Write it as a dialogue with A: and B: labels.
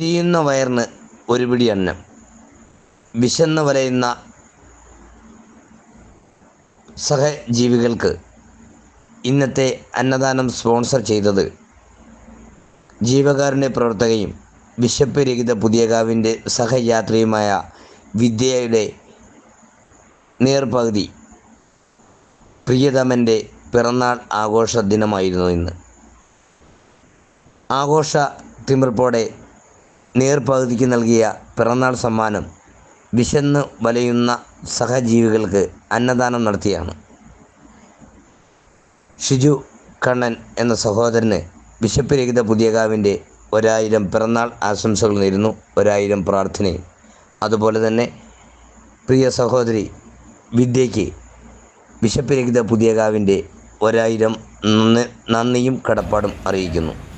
A: എരിയുന്ന വയറിന് ഒരു പിടി അന്നം. വിശന്ന് വലയുന്ന സഹജീവികൾക്ക് ഇന്നത്തെ അന്നദാനം സ്പോൺസർ ചെയ്തത് ജീവകാരുണ്യ പ്രവർത്തകയും വിശപ്പ് രഹിത പുതിയകാവിന്റെ സഹയാത്രിയുമായ വിദ്യയുടെ നേർപകുതി പ്രിയതമന്റെ പിറന്നാൾ ആഘോഷ ദിനമായിരുന്നു ഇന്ന്. ആഘോഷ തിമിർപ്പോടെ നേർപകുതിക്ക് നൽകിയ പിറന്നാൾ സമ്മാനം വിശന്ന് വലയുന്ന സഹജീവികൾക്ക് അന്നദാനം നടത്തിയാണ്. ഷിജു കണ്ണൻ എന്ന സഹോദരന് ബിഷപ്പ് രഹിത പുതിയകാവിന്റെ ഒരായിരം പിറന്നാൾ ആശംസകൾ നേരുന്നു. ഒരായിരം പ്രാർത്ഥനയും. അതുപോലെ തന്നെ പ്രിയ സഹോദരി വിദ്യയ്ക്ക് ബിഷപ്പ് രഹിത പുതിയകാവിന്റെ ഒരായിരം നന്ദി നന്ദിയും കടപ്പാടും അറിയിക്കുന്നു.